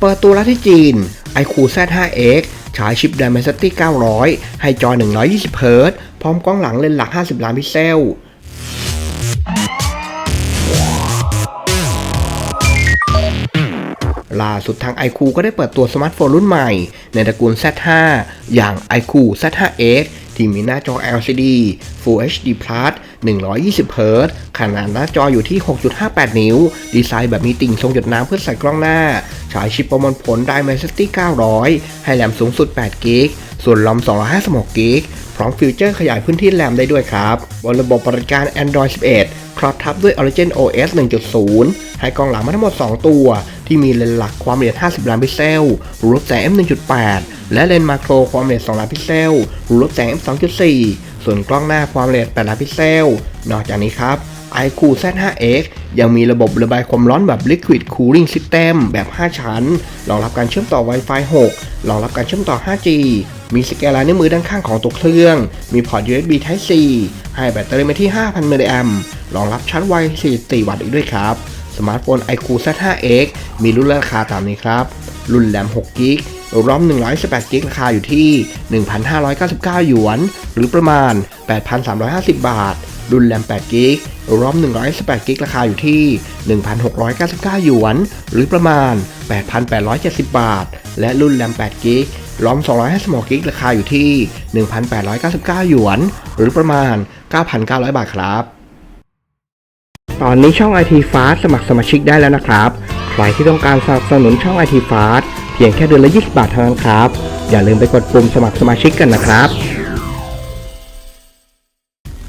เปิดตัวแล้วที่จีน iQ Z5X ฉายชิป Dimensity 900 ให้จอ 120 h z พร้อมกล้องหลังเลนส์หลัก 50 ล้านพิกเซลล่าสุดทาง iQ ก็ได้เปิดตัวสมาร์ทโฟนรุ่นใหม่ ในตระกูล Z5 อย่าง iQ Z5X ที่มีหน้าจอ LCD Full HD Plus 120 h z ขนาดหน้าจออยู่ที่ 6.58 นิ้ว ดีไซน์แบบมีติ่งทรงหยดน้ำเพื่อใส่กล้องหน้า ฉายชิปประมวลผล Dimensity 900 ให้แรมสูงสุด8กิก ส่วนลอม256กิก พร้อมฟิวเจอร์ขยายพื้นที่แรมได้ด้วยครับ บนระบบบัติการ Android 11 ครอบทับด้วย Origin OS 1.0 ให้กล้องหลังมาทั้งหมด 2 ตัว ที่มีเลนส์หลักความละเอียด 50 ล้านพิกเซล รูปแสง f 1.8 และเลนส์มาโครความละเอียด 2 ล้านพิกเซล รูปแสง f 2.4 ส่วนกล้องหน้าความละเอียด 8 ล้านพิกเซล นอกจากนี้ครับ iQ Z5X ยังมีระบบระบายความร้อนแบบ Liquid Cooling System แบบ 5 ชั้น รองรับการเชื่อมต่อ Wi-Fi 6 รองรับการเชื่อมต่อ 5G มีสแกนลายนิ้วมือด้านข้างของตัวเครื่อง มีพอร์ต USB Type C ให้แบตเตอรี่มาที่ 5,000 มิลลิแอมป์รองรับชาร์จไว 44 วัตต์อีกด้วยครับ สมาร์ทโฟน iQ Z5X มีรุ่นราคาตามนี้ครับ รุ่นแรม6กิกรอม118กิกราคาอยู่ที่ 1,599 หยวน หรือประมาณ 8,350 บาท รุ่นแรม8กิก รอม 118 กิก ราคาอยู่ที่ 1,699 หยวน หรือประมาณ 8,870 บาท และรุ่นแรม 8 กิก รอม 256 กิก ราคาอยู่ที่ 1,899 หยวน หรือประมาณ 9,900 บาทครับ ตอนนี้ช่อง IT Fast สมัครสมาชิกได้แล้วนะครับ ใครที่ต้องการสนับสนุนช่อง IT Fast เพียงแค่เดือนละ 20 บาทเท่านั้นครับ อย่าลืมไปกดปุ่มสมัครสมาชิกกันนะครับ